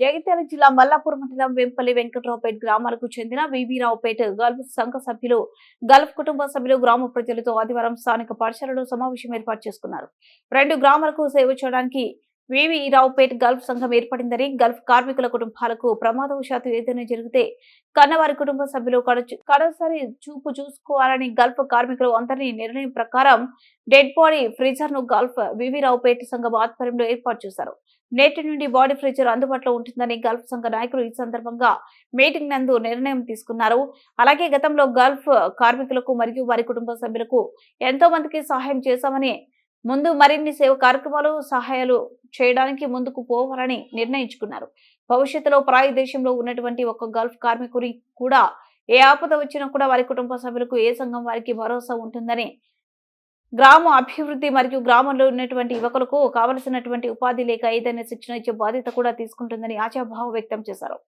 జగిత్యాల జిల్లా మల్లాపూర్ మండలం వెంపల్లి వెంకట్రావుపేట గ్రామాలకు చెందిన వివీరావుపేట గల్ఫ్ సంఘ సభ్యులు గల్ఫ్ కుటుంబ సభ్యులు గ్రామ ప్రజలతో ఆదివారం స్థానిక పాఠశాలలో సమావేశం ఏర్పాటు చేసుకున్నారు. రెండు గ్రామాలకు సేవ చేయడానికి వివి రావుపేట గల్ఫ్ సంఘం ఏర్పడిందని గల్ఫ్ కార్మికుల కుటుంబాలకు ప్రమాదవశాత్తు ఏదైనా జరిగితే కన్నవారి కుటుంబ సభ్యులు కడసారి చూపు చూసుకోవాలని గల్ఫ్ కార్మికులు అందరినీ నిర్ణయం ప్రకారం డెడ్ బాడీ ఫ్రీజర్ను గల్ఫ్ వివి రావుపేట సంఘం ఆధ్వర్యంలో ఏర్పాటు చేశారు. నేటి నుండి బాడీ ఫ్రీజర్ అందుబాటులో ఉంటుందని గల్ఫ్ సంఘ నాయకులు ఈ సందర్భంగా మీటింగ్ నందు నిర్ణయం తీసుకున్నారు. అలాగే గతంలో గల్ఫ్ కార్మికులకు మరియు వారి కుటుంబ సభ్యులకు ఎంతో మందికి సహాయం చేశామని ముందు మరిన్ని సేవ కార్యక్రమాలు సహాయాలు చేయడానికి ముందుకు పోవాలని నిర్ణయించుకున్నారు. భవిష్యత్తులో పరాయి దేశంలో ఉన్నటువంటి ఒక గల్ఫ్ కార్మికుడి కూడా ఏ ఆపద వచ్చినా కూడా వారి కుటుంబ సభ్యులకు ఏ సంఘం వారికి భరోసా ఉంటుందని గ్రామ అభివృద్ధి మరియు గ్రామంలో ఉన్నటువంటి యువకులకు కావలసినటువంటి ఉపాధి లేక ఏదైనా శిక్షణ ఇచ్చే బాధ్యత కూడా తీసుకుంటుందని ఆశాభావం వ్యక్తం చేశారు.